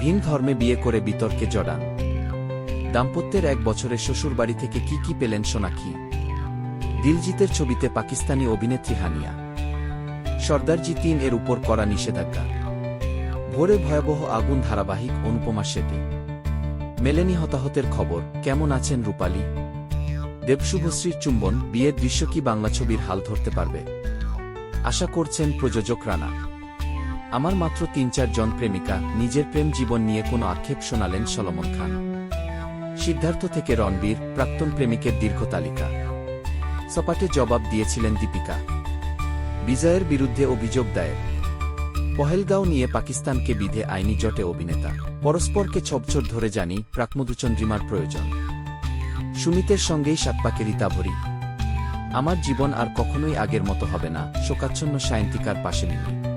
ভিন ধর্মে বিয়ে করে বিতর্কে জড়ান। দাম্পত্যের এক বছরের শ্বশুরবাড়ি থেকে কি কি পেলেন সোনাক্ষী? দিলজিতের ছবিতে পাকিস্তানি অভিনেত্রী হানিয়া। সর্দারজি তিন এর উপর করা নিষেধাজ্ঞা। ভোরে ভয়াবহ আগুন ধারাবাহিক অনুপমা শেটে মেলেনি হতাহতের খবর, কেমন আছেন রূপালী? দেবশুভশ্রীর চুম্বন, বিয়ের দৃশ্য কি বাংলা ছবির হাল ধরতে পারবে? আশা করছেন প্রযোজক রানা। আমার মাত্র তিন চার জন প্রেমিকা, নিজের প্রেম জীবন নিয়ে কোনো আক্ষেপ শোনালেন সলমন খান। সিদ্ধার্থ থেকে রণবীর, প্রাক্তন প্রেমিকের দীর্ঘ তালিকা। সপাটে জবাব দিয়েছিলেন দীপিকা। বিজয়ের বিরুদ্ধে অভিযোগ দায়ের। পহেলগাঁও নিয়ে পাকিস্তানকে বিধে আইনি জটে অভিনেতা। পরস্পরকে ছবছর ধরে জানি প্রাকমধুচন্দ্রিমার প্রয়োজন। সুমিতের সঙ্গেই সাতপাকেরই তাভরি আমার জীবন আর কখনোই আগের মতো হবে না, শোকাচ্ছন্ন সায়ন্তিকার পাশে মিলি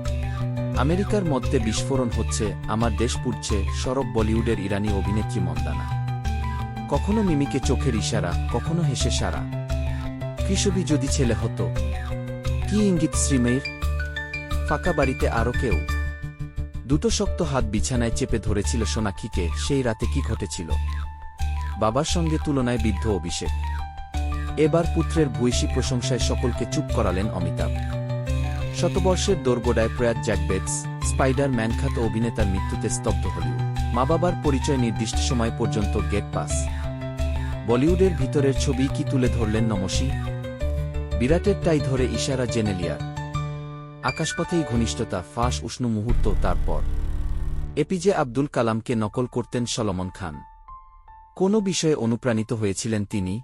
আমেরিকার মধ্যে বিস্ফোরণ হচ্ছে, আমার দেশ পুড়ছে, সরব বলিউডের ইরানি অভিনেত্রী মন্দানা। কখনো মিমিকে চোখের ইশারা, কখনো হেসে সারা। কৃষবি যদি ছেলে হতো, কি ইঙ্গিত শ্রীমের? ফাঁকা বাড়িতে আরও কেউ? দুটো শক্ত হাত বিছানায় চেপে ধরেছিল সোনাক্ষীকে, সেই রাতে কি ঘটেছিল? বাবার সঙ্গে তুলনায় বিদ্ধ অভিষেক। এবার পুত্রের ভূয়সী প্রশংসায় সকলকে চুপ করালেন অমিতাভ। শতবর্ষের দোরগোড়ায় প্রয়াত জ্যাক বেটস স্পাইডার ম্যানখ্যাত অভিনেতার মৃত্যুতে স্তব্ধ হলিউড মা বাবার পরিচয় নির্দিষ্ট সময় পর্যন্ত গেট পাস। বলিউডের ভিতরের ছবি কি তুলে ধরলেন নমসী বিরাটের টাই ধরে ইশারা জেনেলিয়ার আকাশপথেই ঘনিষ্ঠতা, ফাঁস, উষ্ণ মুহূর্ত তারপর। এপিজে আব্দুল কালামকে নকল করতেন সলমন খান। কোনো বিষয়ে অনুপ্রাণিত হয়েছিলেন তিনি?